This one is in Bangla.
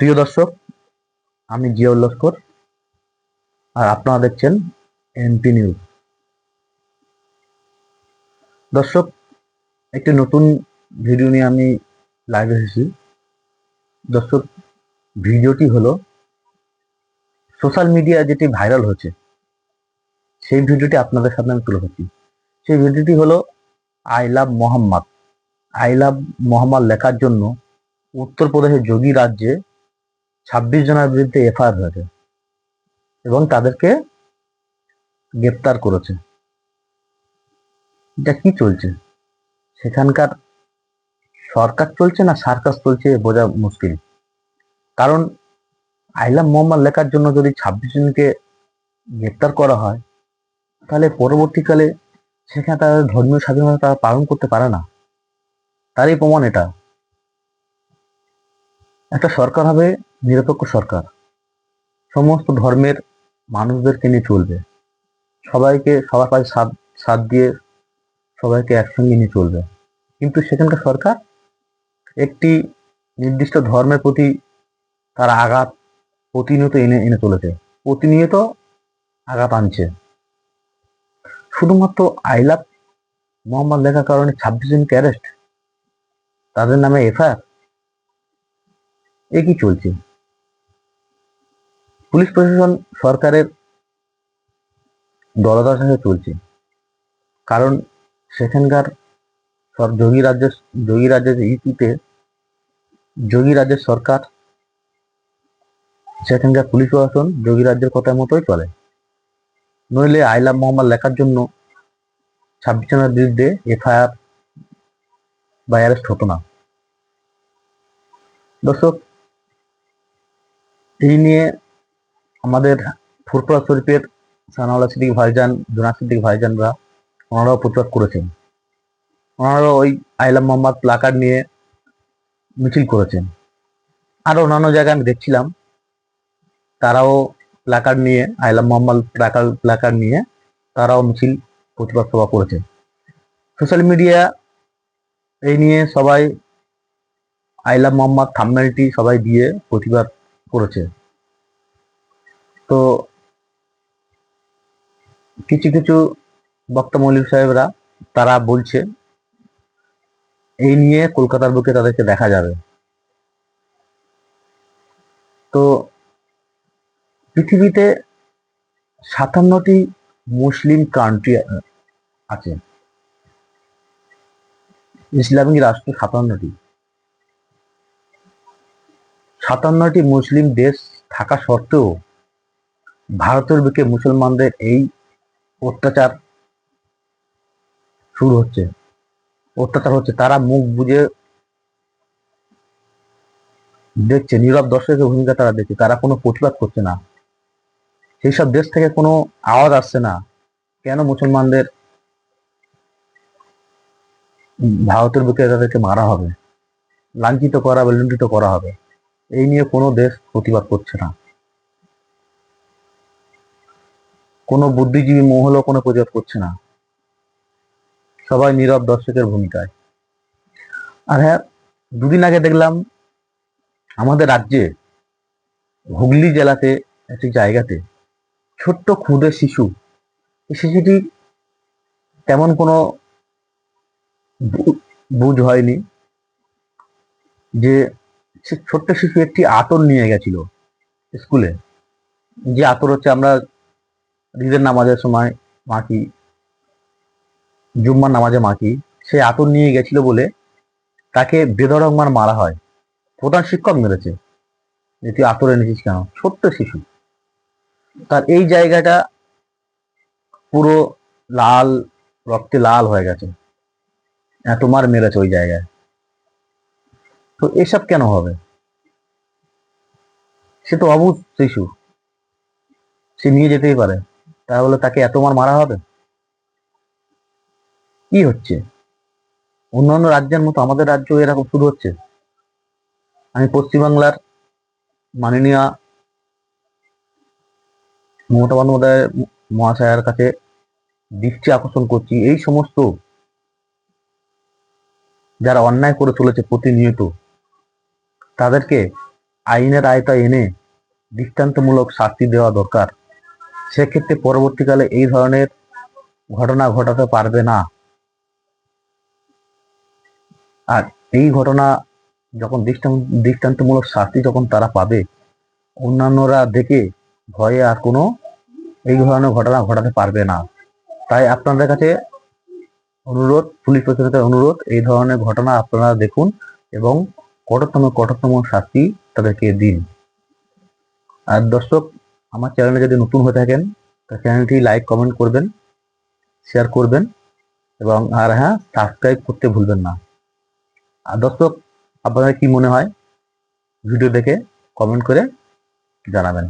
প্রিয় দর্শক, আমি জিয়াউল লস্কর আর আপনারা দেখছেন এনপি নিউজ। দর্শক, একটি নতুন ভিডিও নিয়ে আমি লাইভ এসেছি। দর্শক, ভিডিওটি হলো সোশ্যাল মিডিয়া যেটি ভাইরাল হচ্ছে সেই ভিডিওটি আপনাদের সামনে আমি তুলে ধরছি। সেই ভিডিওটি হলো I love Mohammad I love Mohammad লেখার জন্য উত্তরপ্রদেশের যোগী রাজ্যে ছাব্বিশ জনের বিরুদ্ধে এফআইআর হয়েছে এবং তাদেরকে গ্রেপ্তার করেছে। এটা কি চলছে? সেখানকার সরকার চলছে না সার্কাস চলছে বোঝা মুশকিল? কারণ আইলাম মোহাম্মদ লেখার জন্য যদি ছাব্বিশ জনকে গ্রেপ্তার করা হয়, তাহলে পরবর্তীকালে সেখানে তারা ধর্মীয় স্বাধীনতা তারা পালন করতে পারে না। তারই প্রমাণ এটা। একটা সরকার হবে নিরপেক্ষ সরকার। সমস্ত ধর্মের মানুষদেরকে নিয়ে চলবে। সবাইকে, সবার পাশে সাথ সাথ দিয়ে সবাইকে একসঙ্গে নিয়ে চলবে। কিন্তু সেখানকার সরকার একটি নির্দিষ্ট ধর্মের প্রতি তার আঘাত প্রতিনিয়ত এনে এনে চলেছে। প্রতিনিয়ত আঘাত আনছে। শুধুমাত্র আইলাভ মোহাম্মদ লেখার কারণে ছাব্বিশ জনকে অ্যারেস্ট তাদের নামে এফআইআর, এ কি চলছে? পুলিশ প্রশাসন সরকারের দলদাস হয়ে চলছে। কারণ সেখানকার যোগী রাজ্যের যোগী রাজ্যের ইস্যুতে যোগী রাজ্যের সরকার, সেখানকার পুলিশ প্রশাসন যোগী রাজ্যের কথা মতোই চলে। নইলে আইলাম মোহাম্মদ লেখার জন্য ছাব্বিশ জনের বিরুদ্ধে এফআইআর বা অ্যারেস্ট হতো না। দর্শক, এই নিয়ে আমাদের ফুরপুরা শরীফের সানাউল্লাহ সিদ্দিক ভাইজান জোনাক সিদ্দিক ভাইজানরা ওনারাও প্রতিবাদ করেছেন। ওনারাও ওই আইলাম মোহাম্মদ প্লাকার্ড নিয়ে মিছিল করেছেন। আর অন্যান্য জায়গায় আমি দেখছিলাম, তারাও প্লাকার্ড নিয়ে, আইলাম মোহাম্মদ প্লাকার প্লাকার নিয়ে তারাও মিছিল প্রতিবাদ সভা করেছে সোশ্যাল মিডিয়া এই নিয়ে সবাই আইলাম মোহাম্মদ থাম্মেলটি সবাই দিয়ে প্রতিবাদ করেছে। তো কিছু কিছু বক্তা মৌলিক সাহেবরা তারা বলছে, এই নিয়ে কলকাতার বুকে তাদেরকে দেখা যাবে। তো পৃথিবীতে সাতান্নটি মুসলিম কান্ট্রি আছে। ইসলামিক রাষ্ট্র সাতান্নটি। সাতান্নটি মুসলিম দেশ থাকা সত্ত্বেও ভারতের বুকে মুসলমানদের এই অত্যাচার শুরু হচ্ছে। অত্যাচার হচ্ছে। তারা মুখ বুঝে দেখছে, নীরব দর্শকের ভূমিকা তারা দেখছে। তারা কোনো প্রতিবাদ করছে না। সেই সব দেশ থেকে কোনো আওয়াজ আসছে না। কেন মুসলমানদের ভারতের বুকে তাদেরকে মারা হবে? লাঞ্ছিত করা বা লুণ্ঠিত করা হবে? এই নিয়ে কোনো দেশ প্রতিবাদ করছে না। কোনো বুদ্ধিজীবী মহলও কোনো প্রতিবাদ করছে না। সবাই নীরব দর্শকের ভূমিকায়। আর হ্যাঁ দুদিন আগে দেখলাম আমাদের রাজ্যে হুগলি জেলাতে একটি জায়গাতে ছোট্ট ক্ষুদে শিশু শিশুটি তেমন কোনো বুঝ হয়নি যে ছোট্ট শিশু একটি আতর নিয়ে গেছিল স্কুলে। যে আতর হচ্ছে আমরা ঈদের নামাজের সময় মাখি জুম্মার নামাজে মাখি সে আতর নিয়ে গেছিল বলে তাকে বেধড়ক মার মারা হয়। প্রধান শিক্ষক মেরেছে। যে তুই আতর এনেছিস কেন? ছোট্ট শিশু। তার এই জায়গাটা পুরো লাল, রক্তে লাল হয়ে গেছে। এত মার মেরেছে ওই জায়গায়। তো এসব কেন হবে? সে তো অবুধ শিশু। সে নিয়ে যেতেই পারে। তাহলে তাকে এত মার মারা হবে? কি হচ্ছে? অন্যান্য রাজ্যের মতো আমাদের রাজ্য এরকম শুরু হচ্ছে। আমি পশ্চিমবাংলার মাননীয় মমতা বন্দ্যোপাধ্যায় মহাশয়ের কাছে দৃষ্টি আকর্ষণ করছি। এই সমস্ত যারা অন্যায় করে চলেছে প্রতিনিয়ত, তাদেরকে আইনের আয়তায় এনে দৃষ্টান্তমূলক শাস্তি দেওয়া দরকার। সেক্ষেত্রে পরবর্তীকালে এই ধরনের ঘটনা ঘটাতে পারবে না। আর এই ঘটনা যখন দৃষ্টান্ত দৃষ্টান্তমূলক শাস্তি যখন তারা পাবে, অন্যান্যরা দেখে ভয়ে আর কোনো এই ধরনের ঘটনা ঘটাতে পারবে না। তাই আপনাদের কাছে অনুরোধ, পুলিশ প্রশাসনের অনুরোধ, এই ধরনের ঘটনা আপনারা দেখুন এবং কঠোরতম কঠোরতম শাস্তি তাদেরকে দিন। আর দর্শক আমার চ্যানেলে যদি নতুন হয়ে থাকেন, তা চ্যানেলটি লাইক কমেন্ট করবেন শেয়ার করবেন, এবং আর হ্যাঁ সাবস্ক্রাইব করতে ভুলবেন না। আর দর্শক, আপনাদের কি মনে হয়? ভিডিও দেখে কমেন্ট করে জানাবেন।